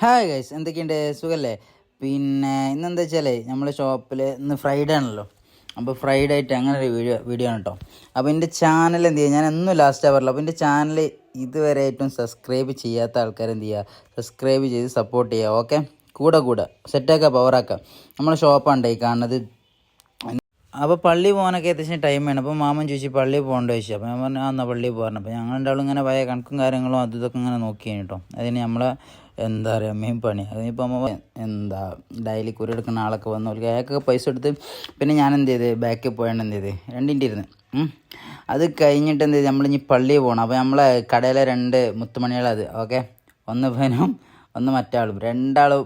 Hi guys എന്തൊക്കെയുണ്ട്? സുഖല്ലേ? പിന്നെ ഇന്നെന്താ വെച്ചാലേ നമ്മളെ ഷോപ്പിൽ ഇന്ന് ഫ്രൈഡേ ആണല്ലോ. അപ്പോൾ ഫ്രൈഡേ ആയിട്ട് അങ്ങനെ ഒരു വീഡിയോ വീഡിയോ ആണ് കേട്ടോ അപ്പോൾ എന്റെ ചാനൽ എന്ത് ചെയ്യുക ഞാൻ എന്നും ലാസ്റ്റ് ആവാറില്ല അപ്പോൾ എന്റെ ചാനൽ ഇതുവരെ ഏറ്റവും സബ്സ്ക്രൈബ് ചെയ്യാത്ത ആൾക്കാർ എന്ത് ചെയ്യുക സബ്സ്ക്രൈബ് ചെയ്ത് സപ്പോർട്ട് ചെയ്യുക ഓക്കെ കൂടെ കൂടെ. സെറ്റാക്കുക പവറാക്കുക നമ്മളെ ഷോപ്പാണ് ഈ കാണുന്നത്. അപ്പോൾ പള്ളി പോകാനൊക്കെ അത്യാവശ്യം ടൈം വേണം അപ്പോൾ മാമൻ ചോദിച്ചു പള്ളി പോകേണ്ട ചോദിച്ചു. അപ്പോൾ ഞാൻ പറഞ്ഞു ആ എന്നാൽ പള്ളി പോകാറുണ്ട് അപ്പോൾ ഞങ്ങൾ രണ്ടാളും ഇങ്ങനെ പഴയ കണക്കും കാര്യങ്ങളും അതും ഇതൊക്കെ ഇങ്ങനെ നോക്കിയാണ് കേട്ടോ അതിന് നമ്മളെ എന്താ പറയുക മെയിൻ പണി. അതിനിപ്പോൾ അമ്മ എന്താ ഡെയിലി കുറി എടുക്കുന്ന ആളൊക്കെ വന്നു അയാൾക്കൊക്കെ പൈസ എടുത്ത് പിന്നെ ഞാൻ എന്ത് ചെയ്ത് ബാക്കിൽ പോയാണ് എന്ത് ചെയ്ത് രണ്ടിന്റെ ഇരുന്ന്. അത് കഴിഞ്ഞിട്ട് എന്ത് ചെയ്ത് നമ്മളിനി പള്ളിയിൽ പോകണം അപ്പോൾ നമ്മളെ കടയിലെ രണ്ട് മുത്തുമണികളത് ഓക്കെ? ഒന്ന് ഇവനും ഒന്ന് മറ്റാളും. രണ്ടാളും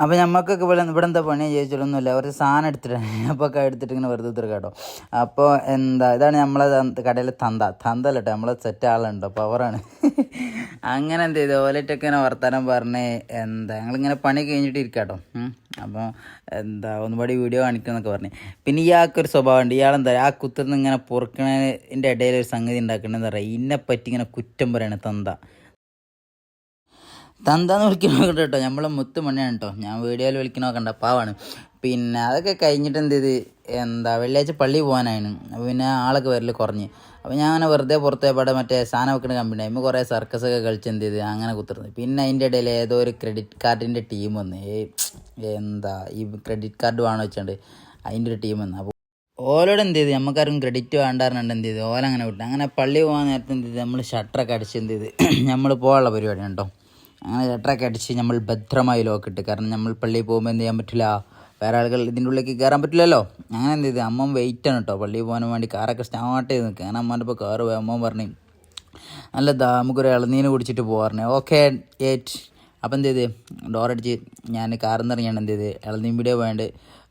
അപ്പോൾ നമുക്കൊക്കെ ഇവിടെ ഇവിടെ എന്താ പണി ചോദിച്ചാലൊന്നുമില്ല. ഒരു സാധനം എടുത്തിട്ട് അപ്പോൾ ഒക്കെ എടുത്തിട്ട് ഇങ്ങനെ വെറുതെ തീർക്കാം കേട്ടോ. അപ്പോൾ എന്താ ഇതാണ് നമ്മളെ തന്ത- കടയിലെ തന്ത. തന്തല്ല കേട്ടോ നമ്മളെ സെറ്റ് ആളുണ്ടോ. പവറാണ് അങ്ങനെ എന്ത് ചെയ്തു? ഓലറ്റൊക്കെ ഇങ്ങനെ വർത്തമാനം പറഞ്ഞ് എന്താ ഞങ്ങളിങ്ങനെ പണി കഴിഞ്ഞിട്ട് ഇരിക്കാം കേട്ടോ. അപ്പോൾ എന്താ ഒന്നുപാടി വീഡിയോ കാണിക്കുന്നൊക്കെ പറഞ്ഞ്. പിന്നെ ഇയാൾക്കൊരു സ്വഭാവമുണ്ട് ഇയാളെന്താ ആ കുത്തുനിന്ന് ഇങ്ങനെ പൊറുക്കണതിന്റെ ഇടയിൽ ഒരു സംഗതി ഉണ്ടാക്കണമെന്ന് പറയാം പറയുക. ഇതിനെ പറ്റി ഇങ്ങനെ കുറ്റം പറയണ തന്ത. തന്താന്ന് കണ്ടോ കേട്ടോ? നമ്മളെ മുത്തുമണിയാണ് കേട്ടോ. ഞാൻ വീഡിയോയിൽ വിളിക്കണോ കണ്ട പാവാണ്. പിന്നെ അതൊക്കെ കഴിഞ്ഞിട്ട് എന്ത് ചെയ്ത്? എന്താ വെള്ളിയാഴ്ച പള്ളി പോകാനായിരുന്നു അപ്പോൾ പിന്നെ ആളൊക്കെ വരൽ കുറഞ്ഞ്. അപ്പോൾ ഞാൻ അങ്ങനെ വെറുതെ പുറത്തെ പാടെ മറ്റേ സാധനം വെക്കുന്ന കമ്പനി അതിന് കുറേ സർക്കസൊക്കെ കളിച്ച് എന്ത് ചെയ്ത്? അങ്ങനെ കുത്തിരുന്നു പിന്നെ അതിന്റെ ഇടയിൽ ഏതോ ഒരു ക്രെഡിറ്റ് കാർഡിന്റെ ടീം വന്ന്. എന്താ ഈ ക്രെഡിറ്റ് കാർഡ് വേണം വെച്ചുകൊണ്ട് അതിന്റെ ഒരു ടീം വന്ന്. അപ്പോൾ ഓലോട് എന്ത് ചെയ്ത്? നമുക്കാരും ക്രെഡിറ്റ് വേണ്ടാറുണ്ട് എന്ത് ചെയ്ത്? ഓല അങ്ങനെ വിട്ടു. അങ്ങനെ പള്ളി പോകാൻ നേരത്തെ എന്ത് ചെയ്ത്? നമ്മൾ ഷട്ടറൊക്കെ അടിച്ച് എന്ത് ചെയ്ത്? നമ്മൾ പോകാനുള്ള പരിപാടിയാണ് കേട്ടോ. അങ്ങനെ ലെറ്ററൊക്കെ അടിച്ച് നമ്മൾ ഭദ്രമായി ലോക്കിട്ട് കാരണം നമ്മൾ പള്ളിയിൽ പോകുമ്പോൾ എന്ത് ചെയ്യാൻ പറ്റില്ല? വേറെ ആളുകൾ ഇതിന്റെ ഉള്ളിലേക്ക് കയറാൻ പറ്റില്ലല്ലോ? അങ്ങനെ എന്ത് ചെയ്ത്? അമ്മ വെയിറ്റ് ആണ് കേട്ടോ പള്ളിയിൽ പോകാൻ വേണ്ടി കാറൊക്കെ സ്റ്റാർട്ട് ചെയ്ത് നിൽക്കുക അങ്ങനെ അമ്മന്റെ കാറ് പോയി. അമ്മ പറഞ്ഞു നല്ല ദാ നമുക്കൊരു ഇളനീന് കുടിച്ചിട്ട് പോകാറുണ്ട് ഓക്കെ ഏറ്റ് അപ്പം എന്ത് ചെയ്ത്? ഡോറടിച്ച് ഞാൻ കാറിൽ നിന്നിറങ്ങിയാണ് എന്ത് ചെയ്ത്? ഇളനീൻ വീഡിയോ പോയാണ്ട്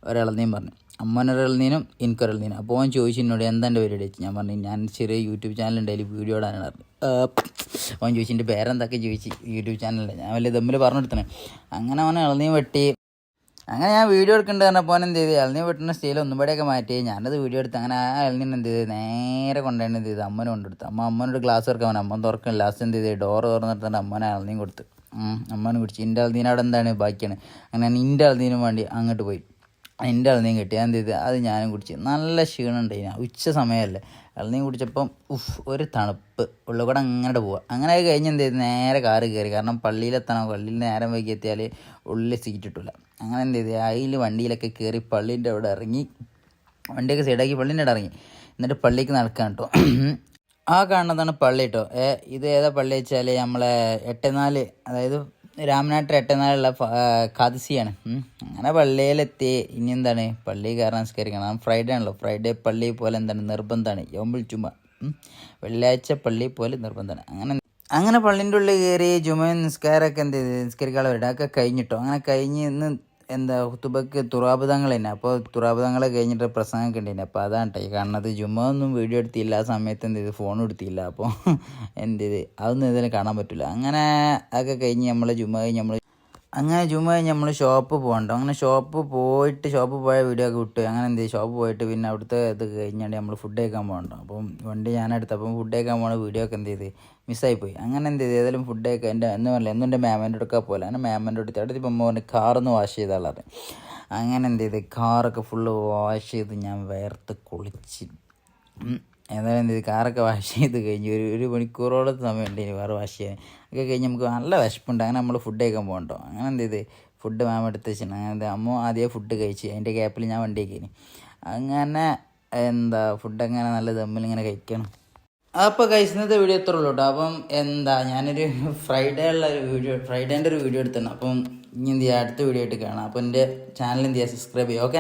ഒരു ഇളനീൻ പറഞ്ഞു. അമ്മനൊരു ഇളനീനും എനിക്കൊരു ഇളനീനും അപ്പോൾ അവൻ ചോദിച്ചു എന്നോട് എന്താ എന്റെ പരിപാടി? ഞാൻ പറഞ്ഞു ഞാൻ ചെറിയ യൂട്യൂബ് ചാനൽ ഉണ്ടായി വീഡിയോ ഇടാനാണ് പറഞ്ഞു. അവൻ ചോദിച്ചു പേരെന്തൊക്കെ ചോദിച്ചു യൂട്യൂബ് ചാനലിൽ ഞാൻ വലിയ തമ്മിൽ പറഞ്ഞെടുത്തണേ അങ്ങനെ അവൻ ഇളനീ വെട്ടി. അങ്ങനെ ഞാൻ വീഡിയോ എടുക്കേണ്ടത് പറഞ്ഞപ്പോൾ എന്ത് ചെയ്ത്? ഇളനീ വെട്ടുന്ന സ്റ്റൈൽ ഒന്നും പടിയൊക്കെ മാറ്റി. ഞാനത് വീഡിയോ എടുത്ത് അങ്ങനെ ആ ഇളനീൻ എന്ത് ചെയ്ത്? നേരെ കൊണ്ടുപോയി എന്ത് ചെയ്ത്? അമ്മനെ കൊണ്ടെടുത്തു അമ്മ അമ്മനോട് ഗ്ലാസ് തുറക്കാൻ അമ്മ തുറക്കും. ലാസ്റ്റ് എന്ത് ചെയ്ത്? ഡോർ തുറന്നിട്ട് അമ്മനെ ഇളനീ കൊടുത്തു. അമ്മനെ കുടിച്ച്. എന്റെ ഇളനീനവിടെ എന്താണ്? ബാക്കിയാണ് അങ്ങനെ ഇന്റെ ഇളനീനും വേണ്ടി അങ്ങോട്ട് പോയി. എന്റെ ഇളനീം കിട്ടി. എന്ത് ചെയ്ത് അത് ഞാനും കുടിച്ച്. നല്ല ക്ഷീണം ഉണ്ടായി ഉച്ച സമയമല്ലേ. ഇളനീം കുടിച്ചപ്പം ഉഫ് ഒരു തണുപ്പ്. ഉള്ളിൽ കൂടെ അങ്ങോട്ട് പോവുക അങ്ങനെ കഴിഞ്ഞ് എന്ത് ചെയ്ത്? നേരെ കാറ് കയറി. കാരണം പള്ളിയിലെത്തണം. പള്ളിയിൽ നേരം വൈകി എത്തിയാൽ ഉള്ളിൽ സീറ്റ് ഇട്ടില്ല അങ്ങനെ എന്ത് ചെയ്ത്? അതിൽ വണ്ടിയിലൊക്കെ കയറി പള്ളീന്റെ അവിടെ ഇറങ്ങി. വണ്ടിയൊക്കെ സൈഡാക്കി പള്ളീന്റെ അവിടെ ഇറങ്ങി. എന്നിട്ട് പള്ളിക്ക് നടക്കാൻ കേട്ടോ ആ കാണുന്നതാണ് പള്ളി കേട്ടോ ഇത് ഏതാ പള്ളി വെച്ചാൽ നമ്മളെ എട്ടനാല് അതായത് രാമനാട്ട് എട്ടനാളുള്ള കാതിസിയാണ്. അങ്ങനെ പള്ളിയിലെത്തി. ഇനി എന്താണ്? പള്ളി കയറാൻ നിസ്കരിക്കണം. ഫ്രൈഡേ ആണല്ലോ. ഫ്രൈഡേ പള്ളി പോലെ എന്താണ്? നിർബന്ധമാണ്. യോമ്പിൾ ചുമ വെള്ളിയാഴ്ച പള്ളി പോലെ നിർബന്ധമാണ്. അങ്ങനെ അങ്ങനെ പള്ളിന്റെ ഉള്ളിൽ കയറി ജുമ നിസ്കാരമൊക്കെ എന്ത് ചെയ്ത്? നിസ്കരിക്കാനുള്ള അതൊക്കെ കഴിഞ്ഞിട്ടോ? അങ്ങനെ കഴിഞ്ഞ് ഇന്ന് എന്താ ഹുത്തുബക്ക് തുറാബുദങ്ങൾ തന്നെ അപ്പോൾ തുറാബുദങ്ങളെ കഴിഞ്ഞിട്ട് പ്രസംഗമൊക്കെ ഉണ്ടായിരുന്നു അപ്പോൾ അതാണ് കേട്ടോ ഈ കാണുന്നത് ജുമ്മ ഒന്നും വീഡിയോ എടുത്തില്ല. ആ സമയത്ത് എന്ത് ചെയ്ത്? ഫോൺ എടുത്തില്ല. അപ്പോൾ എന്ത് ചെയ്ത്? അതൊന്നും ഇതിൽ കാണാൻ പറ്റില്ല അങ്ങനെ അതൊക്കെ കഴിഞ്ഞ് നമ്മൾ ജുമ്മ കഴിഞ്ഞ് നമ്മൾ അങ്ങനെ ചുമ്മാ നമ്മൾ ഷോപ്പ് പോകണ്ടോ. അങ്ങനെ ഷോപ്പ് പോയിട്ട് ഷോപ്പ് പോയ വീഡിയോ ഒക്കെ വിട്ടു. അങ്ങനെ എന്ത് ഷോപ്പ് പോയിട്ട് പിന്നെ അവിടുത്തെ ഇത് കഴിഞ്ഞാണ്ട് നമ്മൾ ഫുഡ് കഴിക്കാൻ പോകണ്ടോ. അപ്പം വണ്ടി ഞാൻ എടുത്തു അപ്പം ഫുഡ് കഴിക്കാൻ പോകണ വീഡിയോ ഒക്കെ എന്ത് ചെയ്ത്? മിസ്സായി പോയി. അങ്ങനെ എന്ത് ചെയ്ത്? ഏതായാലും ഫുഡ് കഴിക്കാൻ എന്റെ എന്ന് പറഞ്ഞില്ല? എന്നും എന്റെ മാമന്റെ അടുക്ക പോലെ അങ്ങനെ മാമന്റെ അടുത്ത് അടുത്ത് ഇപ്പം പറഞ്ഞ് കാറൊന്ന് വാഷ് ചെയ്ത ആളാണ് അങ്ങനെ എന്ത് ചെയ്ത്? കാറൊക്കെ ഫുള്ള് വാഷ് ചെയ്ത് ഞാൻ വേർത്ത് കുളിച്ച്. ഉം. ഏതായാലും എന്ത് കാറൊക്കെ വാഷ് ചെയ്ത് കഴിഞ്ഞ് ഒരു ഒരു മണിക്കൂറോളം സമയം ഉണ്ട് ഇനി വേറെ വാഷ് ചെയ്യാൻ. ഒക്കെ കഴിഞ്ഞ് നമുക്ക് നല്ല വിശപ്പുണ്ട്. അങ്ങനെ നമ്മൾ ഫുഡ് കഴിക്കാൻ പോകണ്ടോ? അങ്ങനെ എന്ത് ചെയ്ത് ഫുഡ് മാം എടുത്ത് വെച്ചിട്ടുണ്ട്. അങ്ങനെ അമ്മ ആദ്യം ഫുഡ് കഴിച്ച് അതിന്റെ ഗ്യാപ്പിൽ ഞാൻ വണ്ടി കയറി അങ്ങനെ എന്താ ഫുഡ് അങ്ങനെ നല്ല ദമ്മിൽ ഇങ്ങനെ കഴിക്കണം. അപ്പോൾ കഴിച്ചത് വീഡിയോ എത്ര ഉള്ളൂ കേട്ടോ അപ്പം എന്താ ഞാനൊരു ഫ്രൈഡേ ഉള്ള ഒരു വീഡിയോ ഫ്രൈഡേന്റെ ഒരു വീഡിയോ എടുത്തിട്ടുണ്ട്. അപ്പം ഇനി എന്ത് ചെയ്യുക അടുത്ത വീഡിയോ ആയിട്ട് കാണാം. അപ്പോൾ എന്റെ ചാനൽ എന്ത് ചെയ്യുക സബ്സ്ക്രൈബ് ചെയ്യുക ഓക്കെ